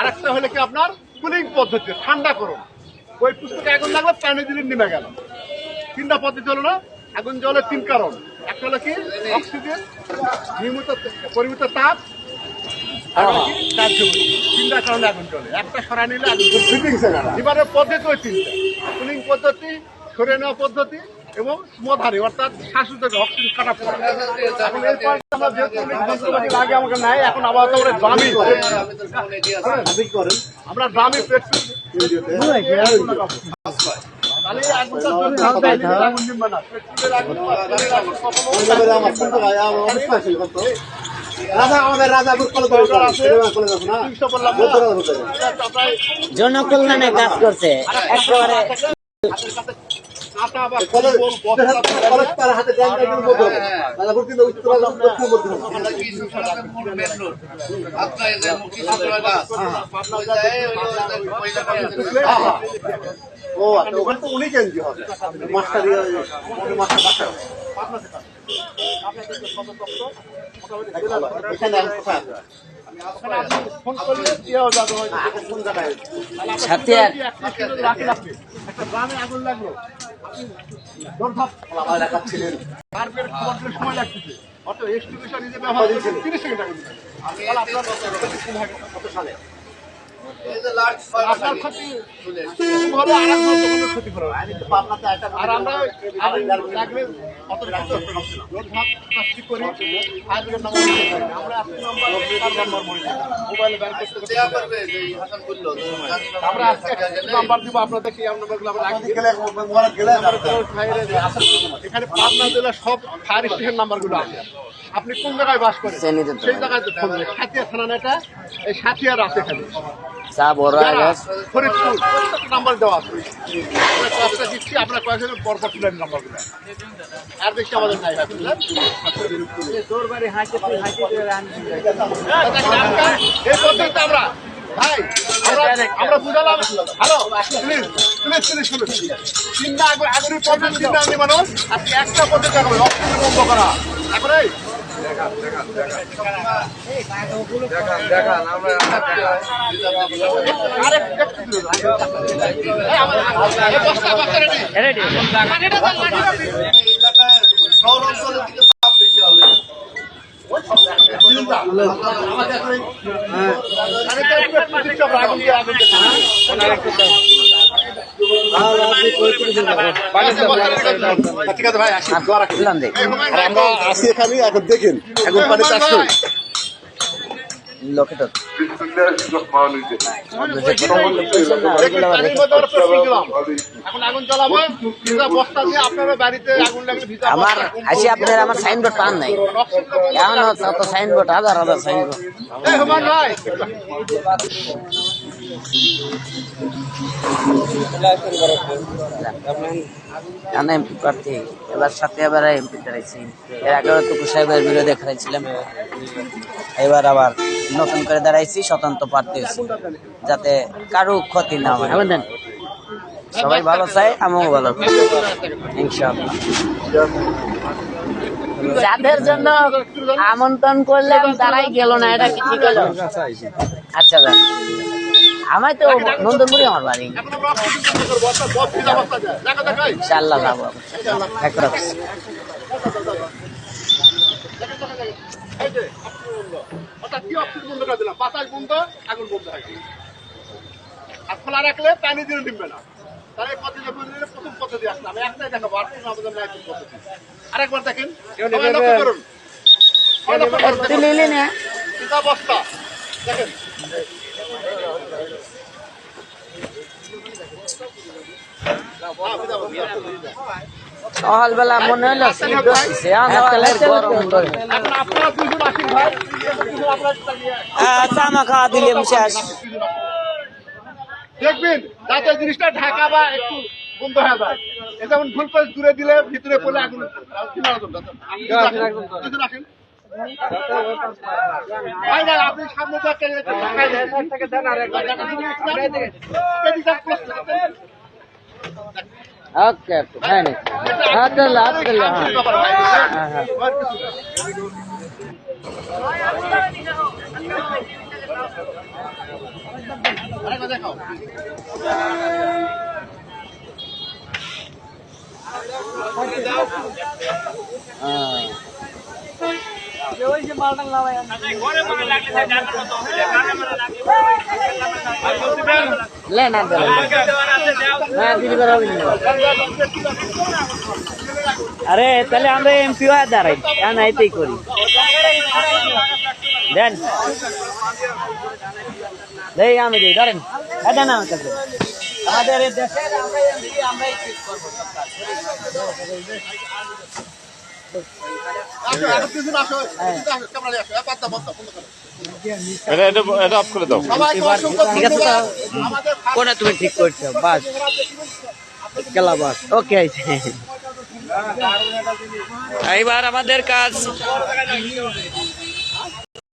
আরেকটা হলো কি আপনার? কুলিং পদ্ধতি ঠান্ডা করুন। ওই পুস্তকে আগুন লাগল প্যানে দিলে নেমে গেল। তিনটা পদ্ধতি হলো না আগুন জ্বলে তিন কারণ। একটা হলো কি অক্সিজেন নিয়মিত পরিমিত তাপ তিনটা কারণে আগুন একটা নিলে আগুন এবারে পদ্ধতি ওই তিনটা। কুলিং পদ্ধতি সরে নেওয়া পদ্ধতি এবং স্মধারি অর্থাৎ শ্বাসুদ্ধ অক্সিজেন কাটা পড়া। এখন এরপর আমরা যে কুলিং আমাকে নাই এখন আপাতত আমরা পেট্রোল জনকল্যাণে কাজ করছে। একেবারে ও আচ্ছা ওখানে তো উনি চেঞ্জ হবে মাস্টার মাস্টার সাথে একটা গ্রামে আগুন লাগল অত এস্টিমেশন নিজে ব্যবহার করছেন তিরিশ সেকেন্ড আগে আপনার কত সালে? নাম্বার নম্বর নম্বর নাম্বার গেলে গেলে এখানে পাবনা জেলার সব ফায়ার স্টেশন নাম্বারগুলো আছে। আপনি কোন জায়গায় বাস করেন? সে নিতে তো সেই জায়গায় তো ফোন দেবেন। সাথিয়া থানা না এটা এই সাথিয়ার আছে চা বড় হয়ে ফরিদপুর নাম্বার দেওয়া আছে। আমরা কয়েকটা দিচ্ছি আপনার কয়েকজন পরপর তুলেন নাম্বারগুলো আর আমাদের নাই এই পদ্ধতিতে আমরা ভাই আমরা- আমরা বুঝালাম। হ্যালো প্লিজ প্লিজ প্লিজ শুনুন তিনটা আগুন আগুনের পদ্ধতি তিনটা আনলি মানুষ আজকে একটা পদ্ধতি বন্ধ করা। এখন এই আরে একটু দিল না। এই আমার- ঠিক আছে ভাই আমরা আসি এখানে এখন দেখেন এখন পানি চাষ করি আমরা আপনারা আমার সাইনবোর্ড পান নাই। তো সাইনবোর্ড হাজার হাজার সাইনবোর্ড এমপি প্রার্থী। এবার সাথে এমপি দাঁড়াইছি। এর আগে টুকু সাহেবের বিরোধে এবার আবার নতুন করে দাঁড়াইছি স্বতন্ত্র প্রার্থী হয়েছি। যাতে কারও ক্ষতি না হয়। বুঝলেন সবাই ভালো চাই আমিও ভালো। ইনশাআল্লাহ। যাদের জন্য আমন্ত্রণ করলাম তারাই গেল না এটা কি ঠিক হলো? আচ্ছা আমায় তো নন্দনপুরি আমার বাড়ি। আমরা যাব হয় আর খোলা রাখলে পানি না। তাহলে পদ্ধতি প্রথম পদ্ধতি একটাই দেখাবো আর কোনো আমাদের নাই পদ্ধতি আরেকবার দেখেন। লক্ষ্য করুন। লক্ষ্য করুন। বস্তা। সকালবেলা মনে হলো শীত হচ্ছে সকালে গরম করে এখন আপনারা দুজন আসেন ভাই দুজন আপনারা চা মা খাওয়া দিলাম শেষ। দেখবেন যাতে জিনিসটা ঢাকা বা একটু বন্ধ হয়ে যায়। এটা যেমন ভুল করে দূরে দিলে ভিতরে পড়লে আগুন আপনি সামনে থেকে দেন আর একটা হ্যাঁ হ্যাঁ হ্যাঁ হ্যাঁ হ্যাঁ লে না হ্যাঁ দিদি আরে তাহলে আমরা এমপি হয়ে দাঁড়াই কেন এটাই করি দেন দেই আমি দিই ধরেন এটা না আমার কাছে আমাদের দেশের আমরা এমপি আমরাই ঠিক করব সব কাজ। আসো এখন কিছু না আসো কিছু আসো ক্যামেরা নিয়ে আসো এ, বাদ দাও, বাদ দাও, বন্ধ করো। এটা এটা এটা অফ করে দাও। সবাইকে অসংখ্য ঠিক আছে তো? ধন্যবাদ। আমাদের কোনটা তুমি ঠিক করছ? বাস। গেলা বাস ওকে এইবার আমাদের কাজ।